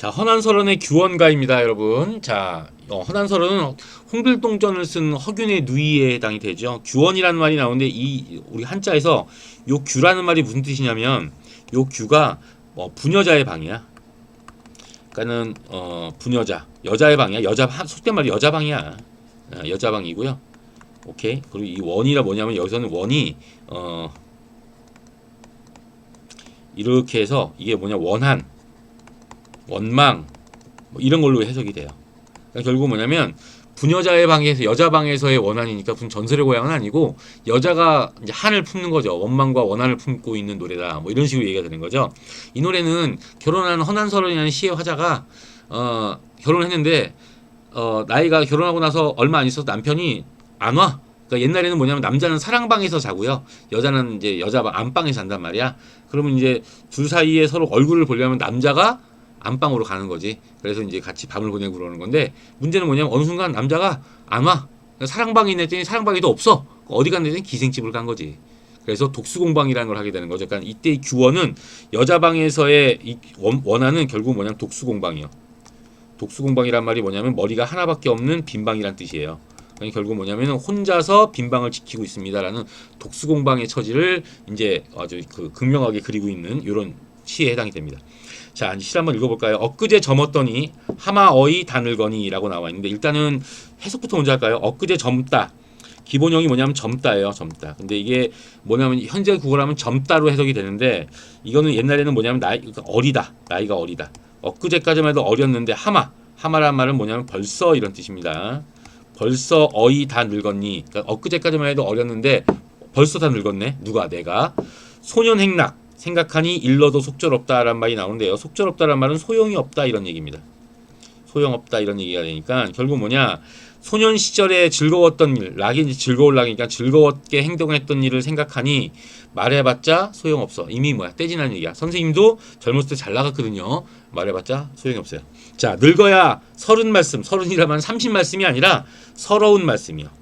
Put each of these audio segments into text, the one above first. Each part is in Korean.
자, 허난설원의 규원가입니다, 여러분. 자, 어, 허난설원은 홍길동전을 쓴 허균의 누이에 해당이 되죠. 규원이라는 말이 나오는데 이 우리 한자에서 요 규라는 말이 무슨 뜻이냐면 요 규가 뭐 부녀자의 방이야. 그러니까는 어 부녀자 여자의 방이야. 여자 한- 속된 말이 여자 방이야. 어, 여자 방이고요. 오케이. 그리고 이 원이라 뭐냐면 여기서는 원이 어 이렇게 해서 이게 뭐냐 원한 원망 뭐 이런 걸로 해석이 돼요. 그러니까 결국 뭐냐면 부녀자의 방에서 여자 방에서의 원한이니까 무슨 전설의 고향은 아니고 여자가 이제 한을 품는 거죠. 원망과 원한을 품고 있는 노래다. 뭐 이런 식으로 얘기가 되는 거죠. 이 노래는 결혼한 허난설원이라는 시의 화자가 어 결혼했는데 어 나이가 결혼하고 나서 얼마 안 있어서 남편이 안 와. 그러니까 옛날에는 뭐냐면 남자는 사랑방에서 자고요. 여자는 이제 여자 방 안방에서 잔단 말이야. 그러면 이제 둘 사이에 서로 얼굴을 보려면 남자가 안방으로 가는 거지. 그래서 이제 같이 밤을 보내고 그러는 건데 문제는 뭐냐면 어느 순간 남자가 안 와. 사랑방이 있네 했더니 사랑방에도 없어. 어디 갔는지 했더니 기생집을 간 거지. 그래서 독수공방이라는 걸 하게 되는 거죠. 그러니까 이때 이 규원은 여자 방에서의 이 원, 원하는 결국 뭐냐면 독수공방이요. 독수공방이란 말이 뭐냐면 머리가 하나밖에 없는 빈방이란 뜻이에요. 그러니까 결국 뭐냐면 혼자서 빈방을 지키고 있습니다라는 독수공방의 처지를 이제 아주 그 극명하게 그리고 있는 이런 시에 해당이 됩니다. 자, 시 한번 읽어볼까요? 엊그제 점었더니 하마어이 다늘거니라고 나와 있는데 일단은 해석부터 먼저 할까요? 엊그제 젊다. 기본형이 뭐냐면 젊다예요, 젊다. 근데 이게 뭐냐면 현재 국어라면 젊다로 해석이 되는데 이거는 옛날에는 뭐냐면 나이 그러니까 어리다, 나이가 어리다. 엊그제까지만 해도 어렸는데 하마, 하마란 말은 뭐냐면 벌써 이런 뜻입니다. 벌써 어이 다 늙었니? 그러니까 엊그제까지만 해도 어렸는데 벌써 다 늙었네. 누가 내가 소년 행락 생각하니 일러도 속절없다라는 말이 나오는데요. 속절없다라는 말은 소용이 없다 이런 얘기입니다. 소용없다 이런 얘기가 되니까 결국 뭐냐 소년 시절에 즐거웠던 일, 이제 즐거울 락이니까 즐거웠게 행동했던 일을 생각하니 말해봤자 소용없어. 이미 뭐야 떼지난 얘기야. 선생님도 젊었을 때 잘 나갔거든요. 말해봤자 소용이 없어요. 자 늙어야 서른 말씀, 서른이라면 삼십 말씀이 아니라 서러운 말씀이요.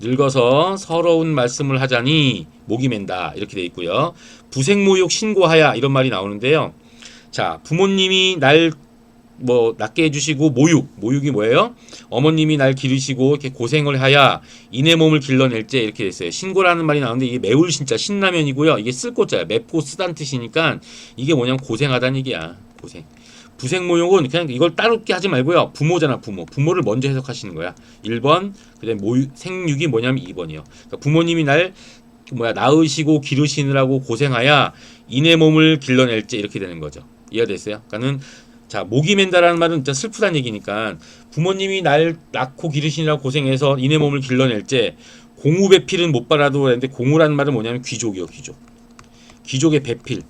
늙어서 서러운 말씀을 하자니 목이 맨다 이렇게 돼 있고요. 부생모욕 신고하야 이런 말이 나오는데요. 자 부모님이 날 뭐 낳게 해주시고 모육 모육이 뭐예요? 어머님이 날 기르시고 이렇게 고생을 하야 이내 몸을 길러낼제 이렇게 됐어요. 신고라는 말이 나오는데 이게 매울 신자 신라면이고요. 이게 쓸 꽃자야 맵고 쓰단 뜻이니까 이게 뭐냐면 고생하다는 얘기야. 고생. 부생모욕은 그냥 이걸 따롭게 하지 말고요. 부모잖아, 부모. 부모를 먼저 해석하시는 거야. 1번, 그다음에 모유, 생육이 뭐냐면 2번이요. 그러니까 부모님이 날 뭐야 낳으시고 기르시느라고 고생하야 이내 몸을 길러낼지 이렇게 되는 거죠. 이해가 됐어요? 그러니까는 자 목이 맨다라는 말은 진짜 슬프다는 얘기니까 부모님이 날 낳고 기르시느라고 고생해서 이내 몸을 길러낼지 공우 배필은 못 받아도 되는데 공우라는 말은 뭐냐면 귀족이요, 귀족. 귀족의 배필.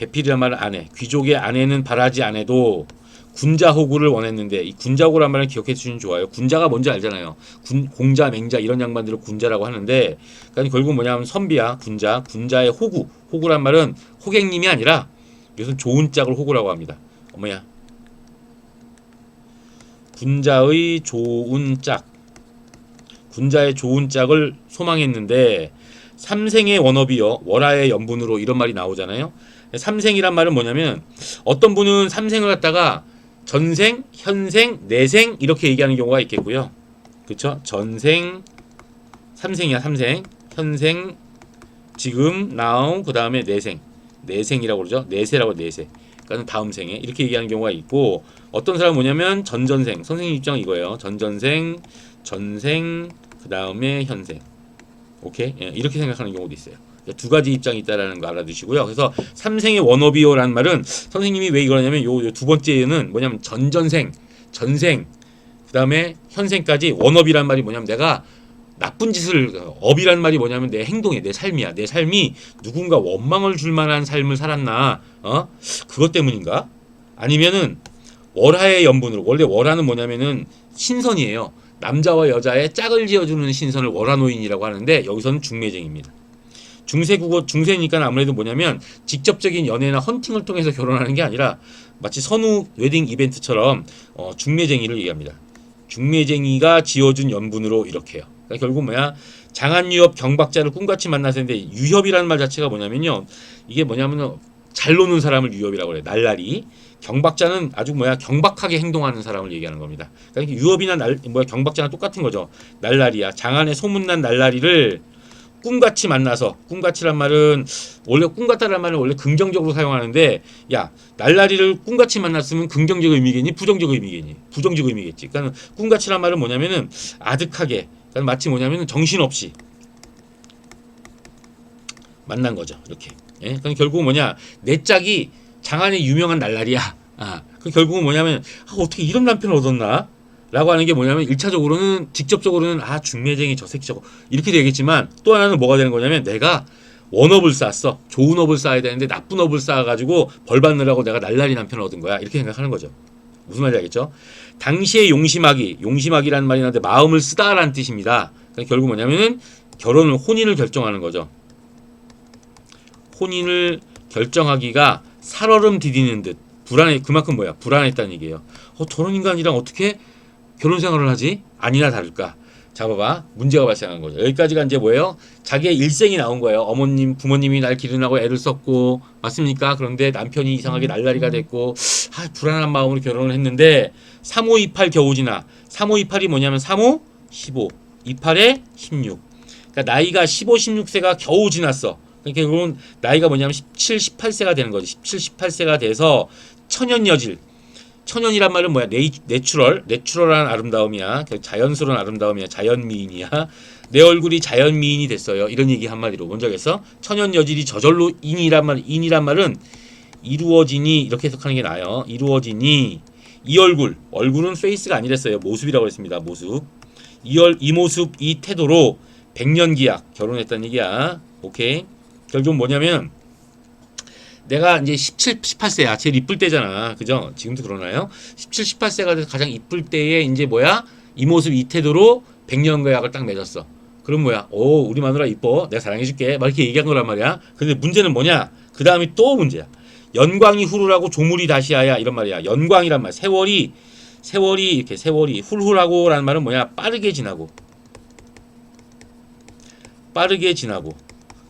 배필이란 말은 아내. 귀족의 아내는 바라지 않아도 군자 호구를 원했는데 이 군자 호구란 말을 기억해 주시면 좋아요. 군자가 뭔지 알잖아요. 군, 공자, 맹자 이런 양반들을 군자라고 하는데 그러니까 결국 뭐냐면 선비야, 군자, 군자의 호구. 호구란 말은 호객님이 아니라 이것은 좋은 짝을 호구라고 합니다. 어머야. 군자의 좋은 짝. 군자의 좋은 짝을 소망했는데 삼생의 원업이요 월하의 연분으로 이런 말이 나오잖아요. 삼생이란 말은 뭐냐면 어떤 분은 삼생을 갖다가 전생, 현생, 내생 이렇게 얘기하는 경우가 있겠고요. 그렇죠? 전생, 삼생이야 삼생, 현생, 지금, now, 그 다음에 내생, 내생이라고 그러죠. 내세라고 내세. 그러니까 다음 생에 이렇게 얘기하는 경우가 있고 어떤 사람은 뭐냐면 전전생, 선생님 입장 은 이거예요. 전전생, 전생, 그 다음에 현생. 오케이? 예, 이렇게 생각하는 경우도 있어요. 두 가지 입장이 있다라는 거 알아두시고요. 그래서 삼생의 원업이요라는 말은 선생님이 왜 이거냐면 요 두 번째는 뭐냐면 전전생, 전생, 그 다음에 현생까지 원업이란 말이 뭐냐면 내가 나쁜 짓을 업이란 말이 뭐냐면 내 행동이야, 내 삶이야. 내 삶이 누군가 원망을 줄 만한 삶을 살았나? 어? 그것 때문인가? 아니면은 월하의 연분으로 원래 월하는 뭐냐면은 신선이에요. 남자와 여자의 짝을 지어주는 신선을 월하노인이라고 하는데 여기서는 중매쟁입니다. 중세 국어 중세니까 아무래도 뭐냐면 직접적인 연애나 헌팅을 통해서 결혼하는 게 아니라 마치 선우 웨딩 이벤트처럼 어, 중매쟁이를 얘기합니다. 중매쟁이가 지어준 연분으로 이렇게 해요. 그러니까 결국 뭐야 장한유협 경박자를 꿈같이 만나서 했는데 유협이라는 말 자체가 뭐냐면요 이게 뭐냐면 잘 노는 사람을 유업이라고 그래. 날라리. 경박자는 아주 뭐야 경박하게 행동하는 사람을 얘기하는 겁니다. 그러니까 유업이나 날 뭐야 경박자는 똑같은 거죠. 날라리야. 장안에 소문난 날라리를 꿈같이 만나서 꿈같이란 말은 원래 꿈같다란 말은 원래 긍정적으로 사용하는데 야 날라리를 꿈같이 만났으면 긍정적 의미겠니 부정적 의미겠니 부정적 의미겠지. 그러니까 꿈같이란 말은 뭐냐면은 아득하게 그러니까 마치 뭐냐면은 정신없이 만난 거죠. 이렇게. 예? 그러니까 결국 뭐냐 내 짝이 장안의 유명한 날라리야. 아, 그 결국은 뭐냐면 아, 어떻게 이런 남편을 얻었나? 라고 하는 게 뭐냐면 일차적으로는 직접적으로는 아 중매쟁이 저 새끼 저거. 이렇게 되겠지만 또 하나는 뭐가 되는 거냐면 내가 원업을 쌓았어. 좋은 업을 쌓아야 되는데 나쁜 업을 쌓아가지고 벌 받느라고 내가 날라리 남편을 얻은 거야. 이렇게 생각하는 거죠. 무슨 말인지 알겠죠? 당시에 용심하기 용심하기라는 말이 나는데 마음을 쓰다라는 뜻입니다. 그러니까 결국 뭐냐면은 결혼을 혼인을 결정하는 거죠. 혼인을 결정하기가 살얼음 디디는 듯. 불안해 그만큼 뭐야? 불안했다는 얘기예요. 어 저런 인간이랑 어떻게 결혼 생활을 하지? 아니나 다를까. 자, 봐봐. 문제가 발생한 거죠. 여기까지가 이제 뭐예요? 자기의 일생이 나온 거예요. 어머님, 부모님이 날 기르라고 애를 썼고, 맞습니까? 그런데 남편이 이상하게 날라리가 됐고, 아, 불안한 마음으로 결혼을 했는데, 3528 겨우 지나. 3528이 뭐냐면 35, 15. 28에 16. 그러니까 나이가 15, 16세가 겨우 지났어. 그러니까 결국은 나이가 뭐냐면 17, 18세가 되는 거지. 17, 18세가 돼서 천연 여질. 천연이란 말은 뭐야? 네이, 내추럴, 내추럴한 아름다움이야. 그 자연스러운 아름다움이야. 자연 미인이야. 내 얼굴이 자연 미인이 됐어요. 이런 얘기 한마디로 먼저 하겠어. 천연 여질이 저절로 인이란 말, 인이란 말은 이루어지니 이렇게 해석하는 게 나아요. 이루어지니 이 얼굴, 얼굴은 페이스가 아니랬어요. 모습이라고 했습니다. 모습. 이, 얼, 이 모습, 이 태도로 백년기약 결혼했다는 얘기야. 오케이. 결국 뭐냐면 내가 이제 17, 18세야. 제일 이쁠 때잖아. 그죠? 지금도 그러나요? 17, 18세가 돼서 가장 이쁠 때에 이제 뭐야? 이 모습, 이 태도로 100년과 약을 딱 맺었어. 그럼 뭐야? 오, 우리 마누라 이뻐. 내가 사랑해줄게. 막 이렇게 얘기한 거란 말이야. 근데 문제는 뭐냐? 그 다음이 또 문제야. 연광이 후루라고 조물이 다시야야. 이런 말이야. 연광이란 말. 세월이, 세월이, 이렇게 세월이 훌훌하고 라는 말은 뭐야? 빠르게 지나고. 빠르게 지나고.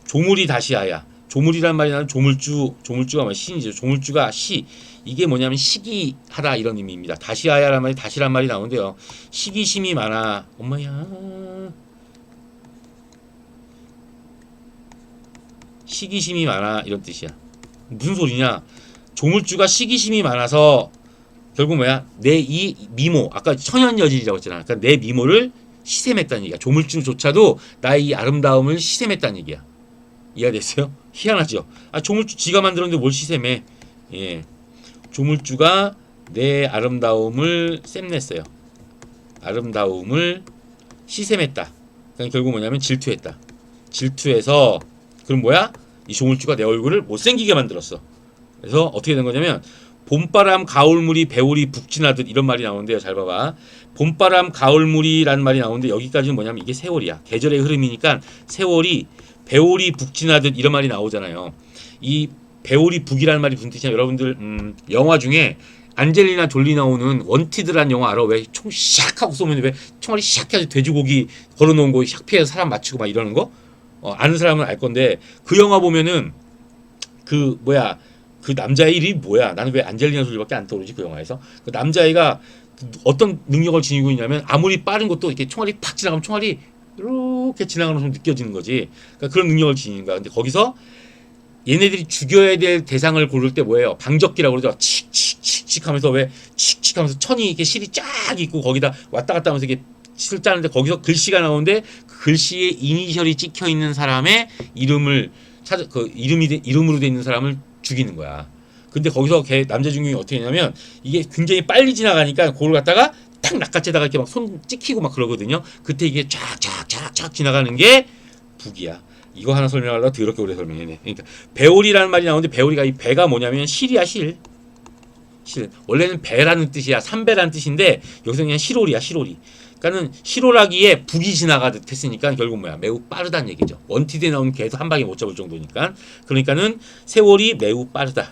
조물이 다시야야. 조물이란 말이 나는 조물주, 조물주가 뭐 신이죠. 조물주가 시. 이게 뭐냐면 시기하다 이런 의미입니다. 다시하야란 말이 다시란 말이 나오는데요. 시기심이 많아. 엄마야. 시기심이 많아 이런 뜻이야. 무슨 소리냐? 조물주가 시기심이 많아서 결국 뭐야? 내 이 미모 아까 천연여질이라고 했잖아. 그러니까 내 미모를 시샘했다는 얘기야. 조물주조차도 나의 이 아름다움을 시샘했다는 얘기야. 이해됐어요? 희한하죠. 아 조물주 지가 만들었는데 뭘 시샘해? 예, 조물주가 내 아름다움을 샘냈어요. 아름다움을 시샘했다. 그러니까 결국 뭐냐면 질투했다. 질투해서 그럼 뭐야? 이 조물주가 내 얼굴을 못생기게 만들었어. 그래서 어떻게 된 거냐면 봄바람 가을물이 배울이 북진하듯 이런 말이 나오는데요. 잘 봐봐. 봄바람 가을물이라는 말이 나오는데 여기까지는 뭐냐면 이게 세월이야. 계절의 흐름이니까 세월이 배울이 북진하듯 이런 말이 나오잖아요. 이 배울이 북이라는 말이 무슨 뜻이냐? 여러분들 음, 영화 중에 안젤리나 졸리 나오는 원티드란 영화 알아? 왜 총 샥 하고 쏘면 왜 총알이 샥 해서 돼지고기 걸어놓은 거 샥 피해서 사람 맞추고 막 이러는 거? 어, 아는 사람은 알 건데 그 영화 보면은 그 뭐야 그 남자의 이름이 뭐야? 나는 왜 안젤리나 졸리밖에 안 떠오르지 그 영화에서 그 남자애가 어떤 능력을 지니고 있냐면 아무리 빠른 것도 이렇게 총알이 팍 지나가면 총알이 이렇게 것처럼 느껴지는 거지. 그러니까 그런 능력을 지니는 거야. 근데 거기서 얘네들이 죽여야 될 대상을 고를 때 뭐예요? 방적기라고 그러죠. 칙칙칙칙 하면서 왜 칙칙 하면서 천이 이렇게 실이 쫙 있고 거기다 왔다 갔다 하면서 이게 실 짜는데 거기서 글씨가 나오는데 그 글씨에 이니셜이 찍혀 있는 사람의 이름을 찾아 그 이름이 돼- 이름으로 돼 있는 사람을 죽이는 거야. 근데 거기서 걔 남자 중경이 어떻게 했냐면 이게 굉장히 빨리 지나가니까 그걸 갖다가 탁 낚아채다가 이렇게 막 손 찍히고 막 그러거든요. 그때 이게 쫙쫙쫙쫙 지나가는 게 북이야. 이거 하나 설명하려고 더럽게 오래 설명했네. 그러니까 배오리라는 말이 나오는데 배오리가 이 배가 뭐냐면 실이야 실. 실. 원래는 배라는 뜻이야. 삼배라는 뜻인데 여기서 그냥 실오리야 실오리. 그러니까는 실오라기에 북이 지나가듯 했으니까 결국 뭐야 매우 빠르다는 얘기죠. 원티드에 나오는 개도 한 방에 못 잡을 정도니까. 그러니까는 세월이 매우 빠르다.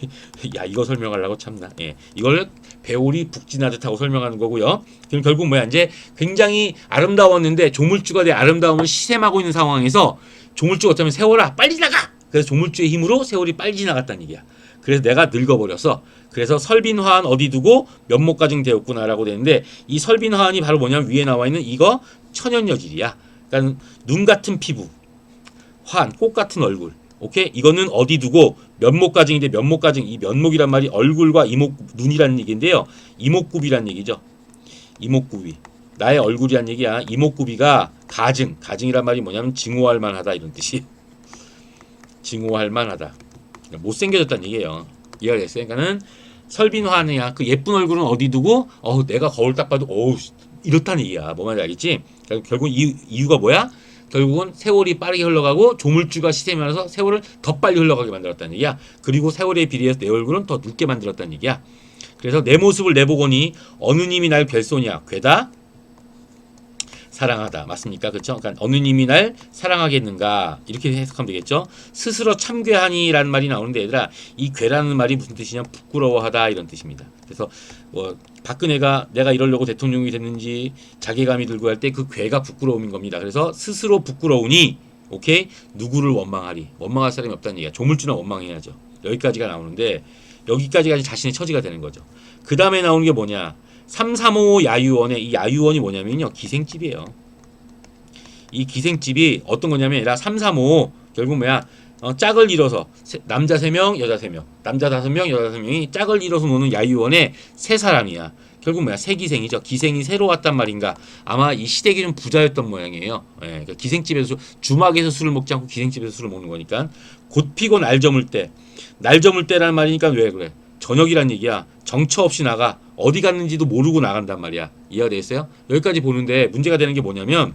야 이거 설명하려고 참나. 예, 이걸 배울이 북진하듯하고 설명하는 거고요. 그럼 결국 뭐야 이제 굉장히 아름다웠는데 조물주가 내 아름다움을 시샘하고 있는 상황에서 조물주가 어쩌면 세월아 빨리 나가 그래서 조물주의 힘으로 세월이 빨리 지나갔다는 얘기야. 그래서 내가 늙어버렸어. 그래서 설빈화한 어디 두고 면목가증 되었구나라고 되는데 이 설빈화한이 바로 뭐냐면 위에 나와 있는 이거 천연여질이야. 그러니까 눈 같은 피부, 환, 꽃 같은 얼굴. 오케이? 이거는 어디 두고 면목가증인데 면목가증 이 면목이란 말이 얼굴과 이목 눈이라는 얘기인데요. 이목구비란 얘기죠. 이목구비. 나의 얼굴이란 얘기야. 이목구비가 가증, 가증이란 말이 뭐냐면 증오할 만하다 이런 뜻이. 증오할 만하다. 그러니까 못생겨졌다는 얘기예요. 이해가 됐어요? 그러니까는 설빈화하느냐 그 예쁜 얼굴은 어디 두고 어 내가 거울 딱 봐도 어우 이렇다는 얘기야. 뭐 말인지 알겠지? 그러니까 결국 이유, 이유가 뭐야? 결국은 세월이 빠르게 흘러가고 조물주가 시스템이라서 세월을 더 빨리 흘러가게 만들었다는 얘기야. 그리고 세월에 비례해서 내 얼굴은 더 늙게 만들었다는 얘기야. 그래서 내 모습을 내보거니 어느 님이 날 괴소냐 괴다? 사랑하다. 맞습니까? 그렇죠? 그러니까 어느 님이 날 사랑하겠는가? 이렇게 해석하면 되겠죠? 스스로 참괴하니라는 말이 나오는데 얘들아 이 괴라는 말이 무슨 뜻이냐? 부끄러워하다. 이런 뜻입니다. 그래서 뭐 박근혜가 내가 이러려고 대통령이 됐는지 자괴감이 들고 할 때 그 괴가 부끄러움인 겁니다 그래서 스스로 부끄러우니 오케이 누구를 원망하리 원망할 사람이 없다는 얘기야 조물주나 원망해야죠 여기까지가 나오는데 여기까지가 자신의 처지가 되는 거죠. 그 다음에 나오는 게 뭐냐? 335 야유원의 이 야유원이 뭐냐면요. 기생집이에요. 이 기생집이 어떤 거냐면 얘라 335 결국 뭐야? 어, 짝을 이뤄서 세- 남자 3명, 여자 3명. 남자 5명, 여자 5명이 짝을 이뤄서 노는 야유원의 세 사람이야. 결국 뭐야? 세 기생이죠. 기생이 새로 왔단 말인가? 아마 이 시댁이 좀 부자였던 모양이에요. 예, 그러니까 기생집에서 주막에서 술을 먹지 않고 기생집에서 술을 먹는 거니까 곧 피고 날 저물 때, 날 저물 때라는 말이니까 왜 그래? 저녁이란 얘기야. 정처 없이 나가 어디 갔는지도 모르고 나간단 말이야. 이해가 되겠어요? 여기까지 보는데 문제가 되는 게 뭐냐면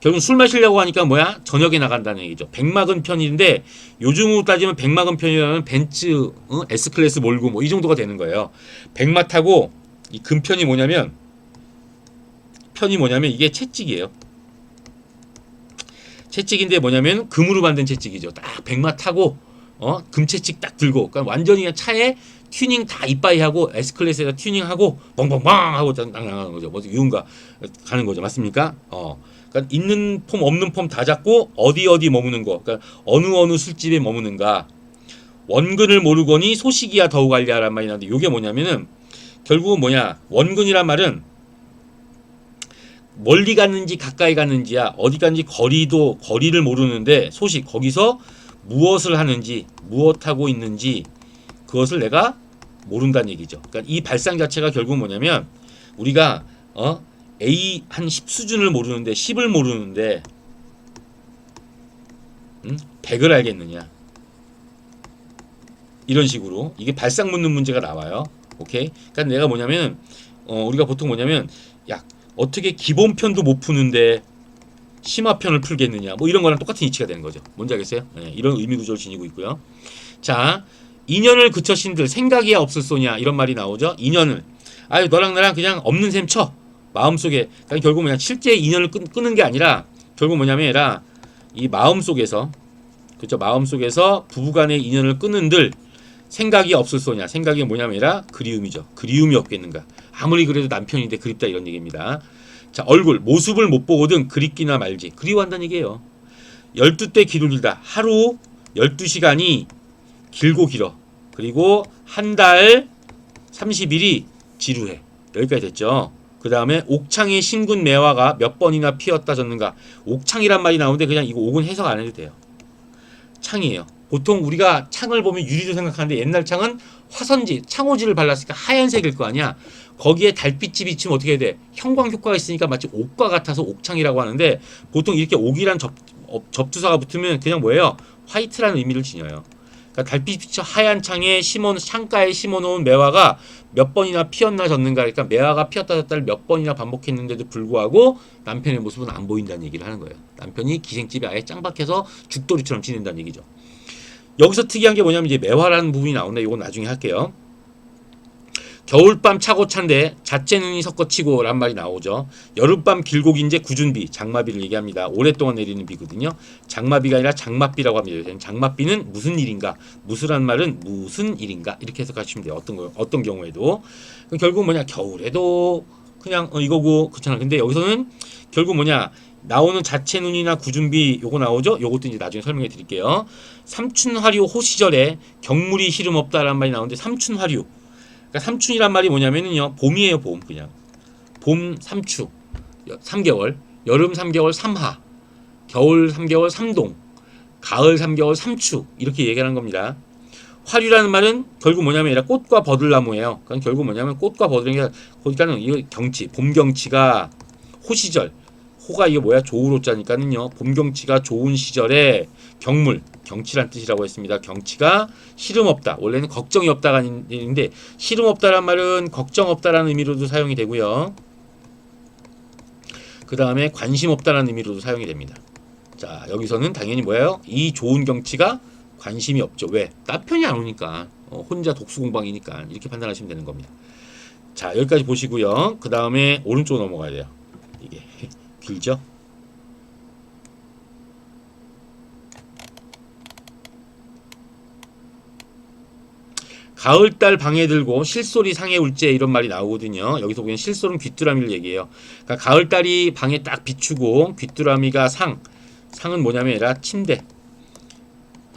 결국 술 마시려고 하니까 뭐야? 저녁에 나간다는 얘기죠. 백막은 편인데 요즘으로 따지면 백막은 편이라면 벤츠 어? S 클래스 몰고 뭐 이 정도가 되는 거예요. 백마 타고 이 금편이 뭐냐면 편이 뭐냐면 이게 채찍이에요. 채찍인데 뭐냐면 금으로 만든 채찍이죠. 딱 백마 타고 어 금채찍 딱 들고 그러니까 완전히 그냥 차에 튜닝 다 이빠이 하고 S 클래스에다 튜닝하고 뻥뻥뻥 하고 딱 나가는 거죠. 뭐 유흥가 가는 거죠. 맞습니까? 어. 그러니까 있는 폼 없는 폼 다 잡고 어디 어디 머무는 거. 그러니까 어느 어느 술집에 머무는가. 원근을 모르거니 소식이야 더욱 알리야란 말이 나는데 이게 뭐냐면은 결국은 뭐냐 원근이란 말은 멀리 갔는지 가까이 갔는지야 어디 갔는지 거리도 거리를 모르는데 소식 거기서 무엇을 하는지 무엇하고 있는지 그것을 내가 모른다는 얘기죠. 그러니까 이 발상 자체가 결국 뭐냐면 우리가 어 A 한 10 수준을 모르는데 10을 모르는데 음? 100을 알겠느냐 이런 식으로 이게 발상 묻는 문제가 나와요. 오케이. 그러니까 내가 뭐냐면 어 우리가 보통 뭐냐면 야 어떻게 기본편도 못 푸는데 심화편을 풀겠느냐 뭐 이런 거랑 똑같은 이치가 되는 거죠. 뭔지 알겠어요? 네, 이런 의미 구조를 지니고 있고요. 자, 인연을 그처신들 생각이야 없을 소냐 이런 말이 나오죠. 인연을 아유 너랑 나랑 그냥 없는 셈 쳐. 마음속에 그러니까 결국 뭐냐 실제 인연을 끊, 끊는 게 아니라 결국 뭐냐면 얘라 이 마음속에서 그죠 마음속에서 부부간의 인연을 끊는들 생각이 없을 소냐 생각이 뭐냐면 얘라 그리움이죠 그리움이 없겠는가 아무리 그래도 남편인데 그립다 이런 얘기입니다 자 얼굴 모습을 못 보거든 그립기나 말지. 그리워한다는 얘기예요. 12대 기울이다. 하루 12시간이 길고 길어. 그리고 한 달 30일이 지루해. 여기까지 됐죠. 그 다음에 옥창의 신군 매화가 몇 번이나 피었다 졌는가. 옥창이란 말이 나오는데 그냥 이거 옥은 해석 안 해도 돼요. 창이에요 보통 우리가 창을 보면 유리로 생각하는데 옛날 창은 화선지 창호지를 발랐으니까 하얀색일 거 아니야 거기에 달빛이 비치면 어떻게 해야 돼 형광 효과가 있으니까 마치 옥과 같아서 옥창이라고 하는데 보통 이렇게 옥이란 접, 어, 접두사가 붙으면 그냥 뭐예요 화이트라는 의미를 지녀요 그러니까 달빛 비쳐 하얀 창에 심어 창가에 심어놓은 매화가 몇 번이나 피었나 졌는가 그러니까 매화가 피었다 졌다를 몇 번이나 반복했는데도 불구하고 남편의 모습은 안 보인다는 얘기를 하는 거예요. 남편이 기생집에 아예 짱박해서 죽돌이처럼 지낸다는 얘기죠. 여기서 특이한 게 뭐냐면 이제 매화라는 부분이 나오는데 이건 나중에 할게요. 겨울밤 차고 찬데 자체 눈이 섞어치고 란 말이 나오죠. 여름밤 길고 긴제 구준비, 장마비를 얘기합니다. 오랫동안 내리는 비거든요. 장마비가 아니라 장맛비라고 합니다. 장맛비는 무슨 일인가? 무스란 말은 무슨 일인가? 이렇게 해석하시면 돼요. 어떤 거, 어떤 경우에도. 결국 뭐냐? 겨울에도 그냥 어, 이거고 그렇잖아. 근데 여기서는 결국 뭐냐? 나오는 자체 눈이나 구준비 요거 나오죠? 요것도 이제 나중에 설명해 드릴게요. 삼춘화류 호 시절에 경물이 시름 없다라는 말이 나오는데 삼춘화류. 그러니까 삼춘이란 말이 뭐냐면은요. 봄이에요, 봄 그냥. 봄 삼추. 3개월. 여름 3개월 삼하. 겨울 3개월 삼동. 가을 3개월 삼추. 이렇게 얘기하는 겁니다. 화류라는 말은 결국 뭐냐면 꽃과 버들나무예요. 그러니까 결국 뭐냐면 꽃과 버들이 그러니까는 이 경치, 봄 경치가 호시절, 호가 이게 뭐야? 조우로자니까는요. 봄 경치가 좋은 시절에 경물, 경치란 뜻이라고 했습니다. 경치가 시름 없다. 원래는 걱정이 없다가 아닌데 시름 없다란 말은 걱정 없다라는 의미로도 사용이 되고요. 그 다음에 관심 없다라는 의미로도 사용이 됩니다. 자 여기서는 당연히 뭐예요? 이 좋은 경치가 관심이 없죠. 왜? 따편이 안 오니까 어, 혼자 독수공방이니까 이렇게 판단하시면 되는 겁니다. 자 여기까지 보시고요. 그 다음에 오른쪽 넘어가야 돼요. 길죠? 가을달 방에 들고 실소리 상해 울제 이런 말이 나오거든요. 여기서 보면 실소는 귀뚜라미를 얘기해요. 그러니까 가을달이 방에 딱 비추고 귀뚜라미가 상 상은 뭐냐면 침대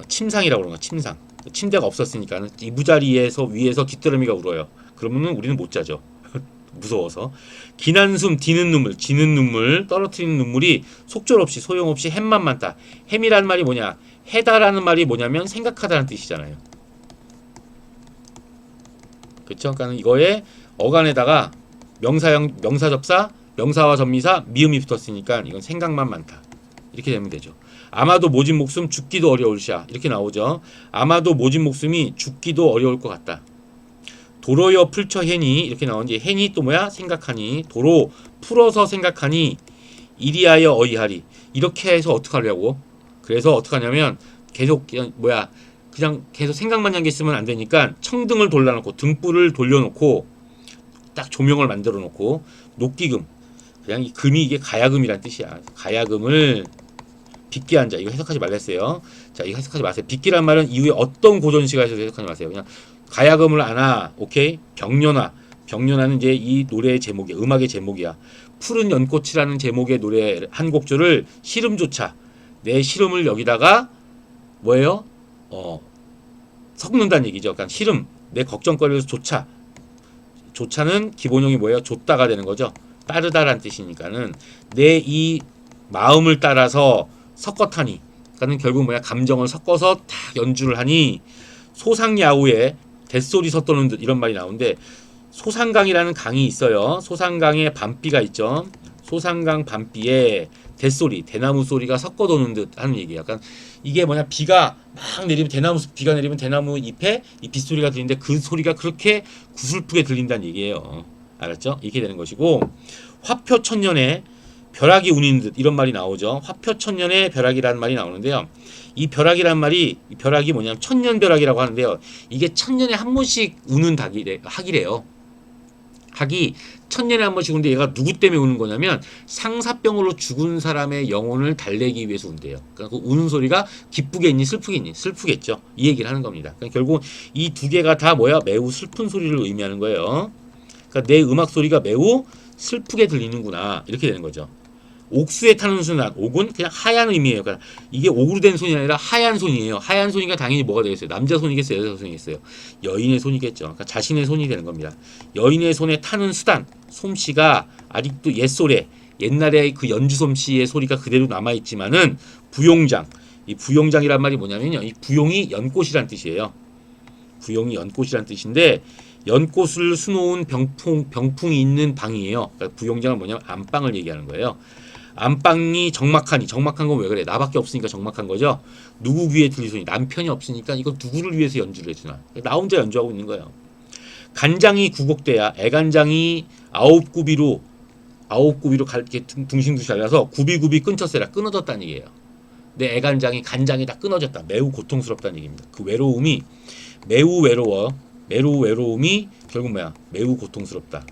침상이라고 그러는 거야 침상 침대가 없었으니까는 이부자리에서 위에서 귀뚜라미가 울어요. 그러면은 우리는 못 자죠. 무서워서 기난숨 디는 눈물 지는 눈물 떨어뜨리는 눈물이 속절없이 소용없이 햄만 많다 햄이라는 말이 뭐냐? 해다라는 말이 뭐냐면 생각하다는 뜻이잖아요. 그쵸? 그러니까 이거에 어간에다가 명사형 명사접사 명사와 전미사 미음이 붙었으니까 이건 생각만 많다 이렇게 되면 되죠. 아마도 모진 목숨 죽기도 어려울샤. 이렇게 나오죠. 아마도 모진 목숨이 죽기도 어려울 것 같다 도로여 풀쳐 해니 이렇게 나오는데 해니 또 뭐야? 생각하니. 도로 풀어서 생각하니 이리하여 어이하리. 이렇게 해서 어떻게 하려고? 그래서 어떻게 하냐면 계속 그냥 뭐야? 그냥 계속 생각만 한 게 있으면 안 되니까 청등을 돌려놓고 등불을 돌려놓고 딱 조명을 만들어 놓고 녹기금. 그냥 이 금이 이게 가야금이란 뜻이야. 가야금을 빚게 앉아. 이거 해석하지 말랬어요. 자 이거 해석하지 마세요. 빚기란 말은 이후에 어떤 고전시가 해서 해석하지 마세요. 그냥 가야금을 안아 오케이? 병년화 병년화는 이제 이 노래의 제목이야. 음악의 제목이야. 푸른 연꽃이라는 제목의 노래 한 곡조를 시름조차 내 시름을 여기다가 뭐예요? 어 섞는다는 얘기죠. 그러니까 시름 내 걱정거리를 조차. 조차는 기본형이 뭐예요? 줬다가 되는 거죠. 따르다란 뜻이니까는 내 이 마음을 따라서 섞어타니. 그러니까는 결국 뭐야? 감정을 섞어서 딱 연주를 하니 소상야우에 뱃소리 섰도는 듯 이런 말이 나오는데 소상강이라는 강이 있어요. 소상강에 밤비가 있죠. 소상강 밤비에 대소리, 대나무 소리가 섞어 도는 듯 하는 얘기. 약간 이게 뭐냐 비가 막 내리면 대나무 비가 내리면 대나무 잎에 이 빗소리가 들리는데 그 소리가 그렇게 구슬프게 들린다는 얘기예요. 알았죠? 이렇게 되는 것이고 화표 천년에 벼락이 운인 듯 이런 말이 나오죠. 화표 천년에 벼락이라는 말이 나오는데요. 이 벼락이란 말이 이 벼락이 뭐냐면 천년 벼락이라고 하는데요. 이게 천년에 한 번씩 우는 닭이래 학이래요. 학이 천년에 한 번씩 우는데 얘가 누구 때문에 우는 거냐면 상사병으로 죽은 사람의 영혼을 달래기 위해서 운대요. 그러니까 그 우는 소리가 기쁘겠니 슬프겠니 슬프겠죠. 이 얘기를 하는 겁니다. 그러니까 결국 이 두 개가 다 뭐야 매우 슬픈 소리를 의미하는 거예요. 그러니까 내 음악 소리가 매우 슬프게 들리는구나 이렇게 되는 거죠. 옥수에 타는 순간 옥은 그냥 하얀 의미예요. 그러니까 이게 옥으로 된 손이 아니라 하얀 손이에요. 하얀 손이니까 당연히 뭐가 되겠어요? 남자 손이겠어요? 여자 손이겠어요? 여인의 손이겠죠. 그러니까 자신의 손이 되는 겁니다. 여인의 손에 타는 수단 솜씨가 아직도 옛소래 옛날에 그 연주 솜씨의 소리가 그대로 남아 있지만은 부용장 이 부용장이란 말이 뭐냐면요. 이 부용이 연꽃이란 뜻이에요. 부용이 연꽃이란 뜻인데 연꽃을 수놓은 병풍 병풍이 있는 방이에요. 그러니까 부용장은 뭐냐면 안방을 얘기하는 거예요. 안방이 적막하니 적막한 건 왜 그래? 나밖에 없으니까 적막한 거죠. 누구 귀에 들릴 소리? 남편이 없으니까 이거 누구를 위해서 연주를 해주나? 나 혼자 연주하고 있는 거예요. 간장이 구곡돼야 애간장이 아홉 구비로 아홉 구비로 갈 이렇게 둥- 둥실둥실 잘라서 구비구비 끊쳤어라 끊어졌다는 얘기예요. 내 애간장이 간장이 다 끊어졌다. 매우 고통스럽다는 얘기입니다. 그 외로움이 매우 외로워. 매우 외로움이 결국 뭐야? 매우 고통스럽다.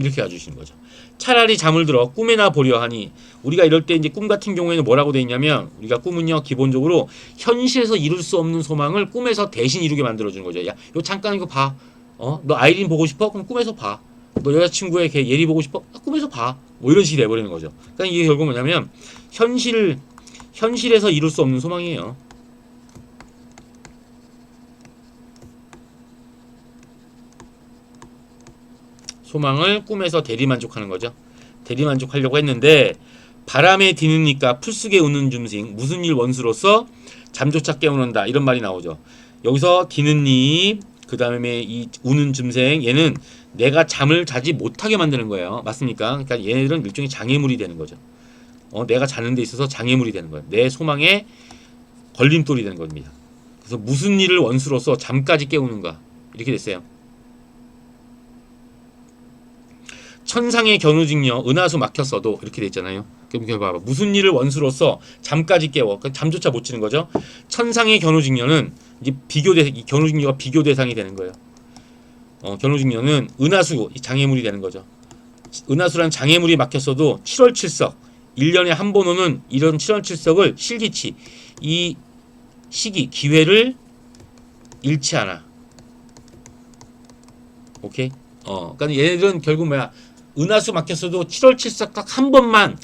이렇게 가주시는 거죠. 차라리 잠을 들어 꿈에나 보려 하니 우리가 이럴 때 이제 꿈 같은 경우에는 뭐라고 돼 있냐면 우리가 꿈은요 기본적으로 현실에서 이룰 수 없는 소망을 꿈에서 대신 이루게 만들어 주는 거죠. 야, 요 잠깐 이거 봐. 어? 너 아이린 보고 싶어? 그럼 꿈에서 봐. 너 여자친구의 걔 예리 보고 싶어? 아, 꿈에서 봐. 뭐 이런 식이 돼버리는 거죠. 그러니까 이게 결국 뭐냐면 현실 현실에서 이룰 수 없는 소망이에요. 소망을 꿈에서 대리만족하는 거죠. 대리만족하려고 했는데 바람에 디느니까 풀숲에 우는 줌승 무슨 일 원수로서 잠조차 깨우는다 이런 말이 나오죠. 여기서 디는 잎그 다음에 이 우는 줌생 얘는 내가 잠을 자지 못하게 만드는 거예요. 맞습니까? 그러니까 얘네들은 일종의 장애물이 되는 거죠. 어, 내가 자는 데 있어서 장애물이 되는 거예요. 내 소망에 걸림돌이 되는 겁니다. 그래서 무슨 일을 원수로서 잠까지 깨우는가 이렇게 됐어요. 천상의 견우직녀 은하수 막혔어도 이렇게 돼 있잖아요. 그럼 봐봐 무슨 일을 원수로서 잠까지 깨워 그 잠조차 못 치는 거죠. 천상의 견우직녀는 이제 비교 대이 견우직녀가 비교 대상이 되는 거예요. 어, 견우직녀는 은하수 이 장애물이 되는 거죠. 은하수란 장애물이 막혔어도 7월 7석 1년에 한 번 오는 이런 7월 7석을 실기치 이 시기 기회를 잃지 않아. 오케이? 어, 그러니까 얘네들은 결국 뭐야? 은하수 막혔어도 7월 7석 딱 한 번만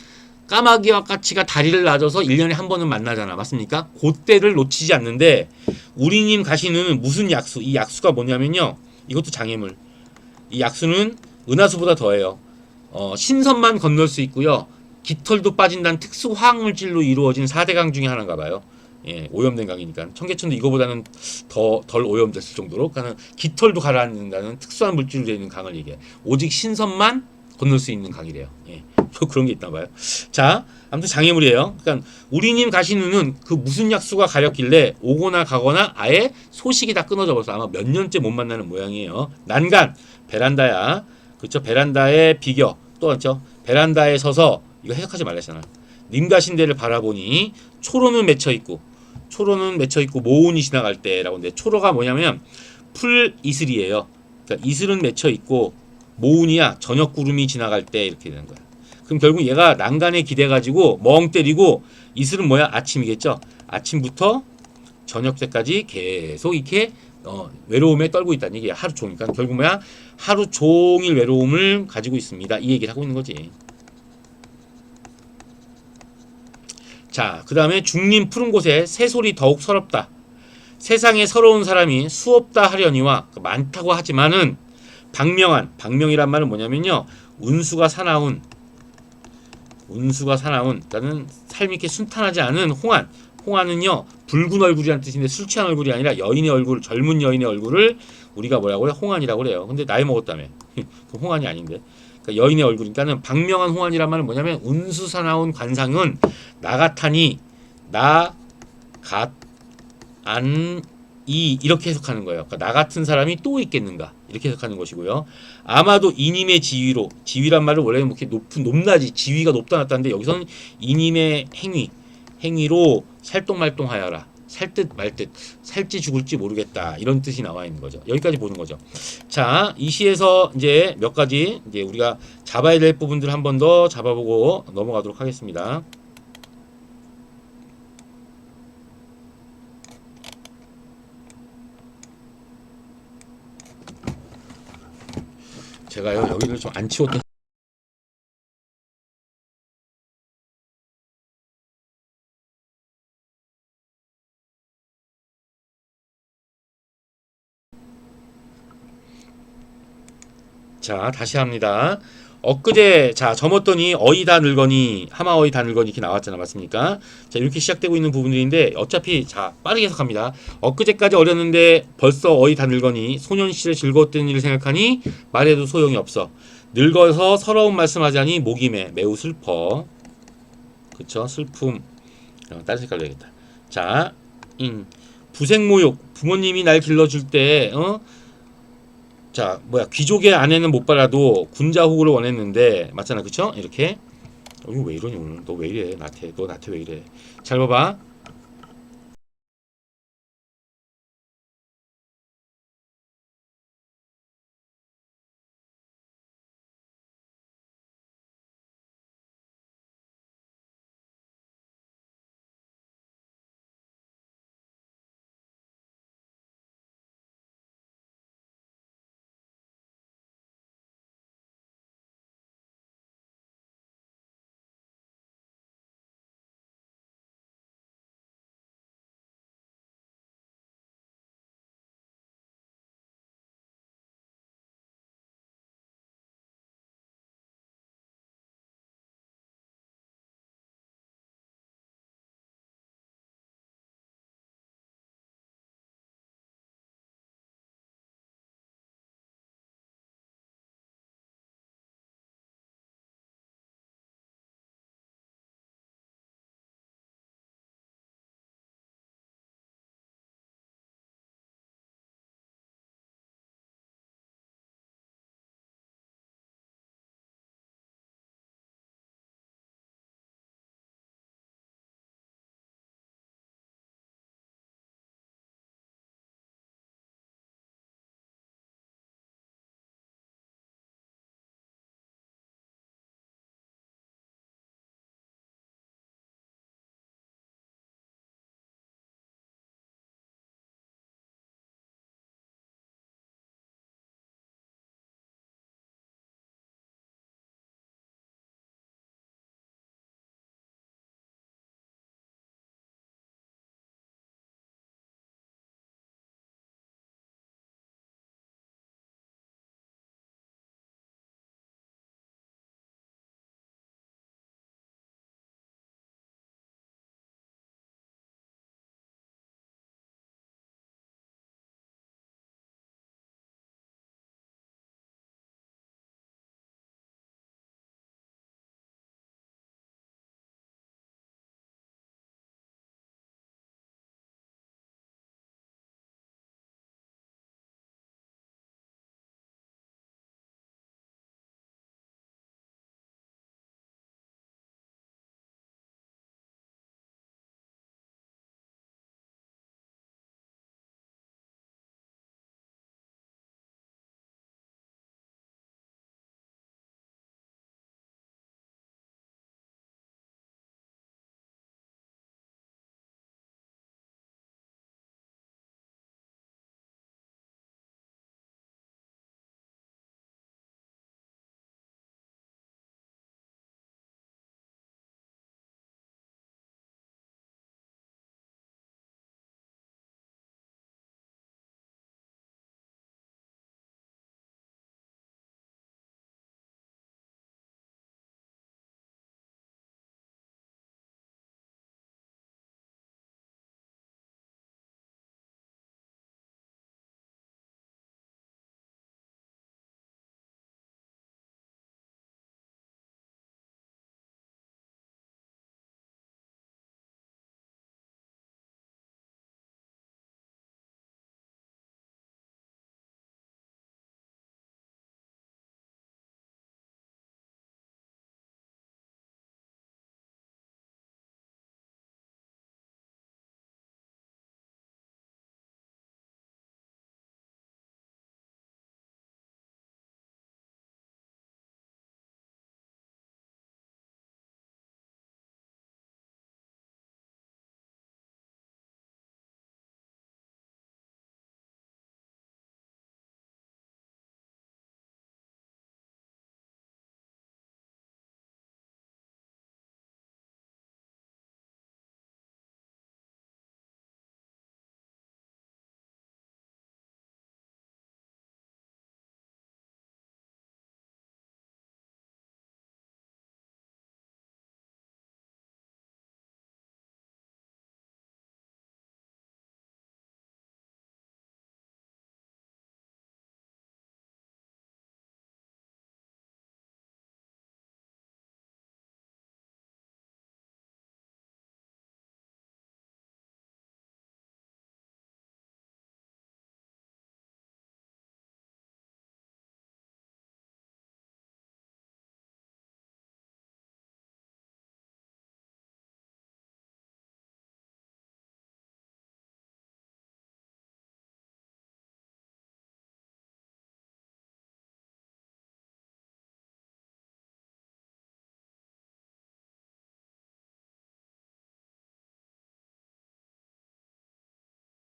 까마귀와 까치가 다리를 놔줘서 1년에 한 번은 만나잖아. 맞습니까? 그때를 놓치지 않는데 우리님 가시는 무슨 약수? 이 약수가 뭐냐면요. 이것도 장애물. 이 약수는 은하수보다 더해요. 어, 신선만 건널 수 있고요. 깃털도 빠진다는 특수 화학 물질로 이루어진 4대 강 중에 하나인가 봐요. 예, 오염된 강이니까 청계천도 이거보다는 더 덜 오염됐을 정도로 그러니까 깃털도 가라앉는다는 특수한 물질로 되어 있는 강을 얘기해. 오직 신선만 건널 수 있는 강이래요. 예. 또 그런 게 있나 봐요. 자, 아무튼 장애물이에요. 그러니까 우리님 가시는 그 무슨 약수가 가렸길래 오거나 가거나 아예 소식이 다 끊어져 버려서 아마 몇 년째 못 만나는 모양이에요. 난간 베란다야. 그렇죠? 베란다의 비교 또 그렇죠? 베란다에 서서 이거 해석하지 말랬잖아. 님 가신 데를 바라보니 초로는 맺혀 있고 초로는 맺혀 있고 모운이 지나갈 때라고 하는데 초로가 뭐냐면 풀 이슬이에요. 그러니까 이슬은 맺혀 있고 모운이야 저녁 구름이 지나갈 때 이렇게 되는 거야. 그럼 결국 얘가 난간에 기대 가지고 멍 때리고 이슬은 뭐야 아침이겠죠. 아침부터 저녁 때까지 계속 이렇게 어, 외로움에 떨고 있다는 얘기야 하루 종일. 그러니까 결국 뭐야 하루 종일 외로움을 가지고 있습니다. 이 얘기를 하고 있는 거지. 자, 그 다음에 중림 푸른 곳에 새소리 더욱 서럽다. 세상에 서러운 사람이 수없다 하려니와 많다고 하지만은 박명한 박명이란 말은 뭐냐면요. 운수가 사나운 운수가 사나운 그러니까는 삶이 이렇게 순탄하지 않은 홍한. 홍한은요 붉은 얼굴이라는 뜻인데 술 취한 얼굴이 아니라 여인의 얼굴 젊은 여인의 얼굴을 우리가 뭐라고 해 홍한이라고 그래요. 근데 나이 먹었다며. 그 홍한이 아닌데. 그러니까 여인의 얼굴이니까는 박명한 홍한이란 말은 뭐냐면 운수 사나운 관상은 나가타니 나갓안 이 이렇게 해석하는 거예요. 그러니까 나 같은 사람이 또 있겠는가 이렇게 해석하는 것이고요. 아마도 이님의 지위로 지위란 말을 원래는 뭐 이렇게 높은 높낮이 지위가 높다 낮다인데 여기서는 이님의 행위 행위로 살똥말똥하여라 살듯 말듯 살지 죽을지 모르겠다 이런 뜻이 나와 있는 거죠. 여기까지 보는 거죠. 자, 이 시에서 이제 몇 가지 이제 우리가 잡아야 될 부분들 한 번 더 잡아보고 넘어가도록 하겠습니다. 제가요 여기를 좀 안 치웠던 자 다시 합니다 엊그제 자 점었더니 어이 다 늙거니 하마 어이 다 늙거니 이렇게 나왔잖아 맞습니까? 자 이렇게 시작되고 있는 부분들인데 어차피 자 빠르게 해석합니다. 엊그제까지 어렸는데 벌써 어이 다 늙거니 소년 시절 즐거웠던 일을 생각하니 말해도 소용이 없어. 늙어서 서러운 말씀하자니 목이 매 매우 슬퍼. 그쵸? 슬픔. 어, 다른 색깔로 해야겠다. 자 인. 부생모욕. 부모님이 날 길러줄 때 어? 자 뭐야 귀족의 아내는 못 받아도 군자 호구를 원했는데 맞잖아 그쵸? 이렇게? 어, 이거 왜 이러니 오늘? 너 왜 이래? 나한테 너 나한테 왜 이래? 잘 봐봐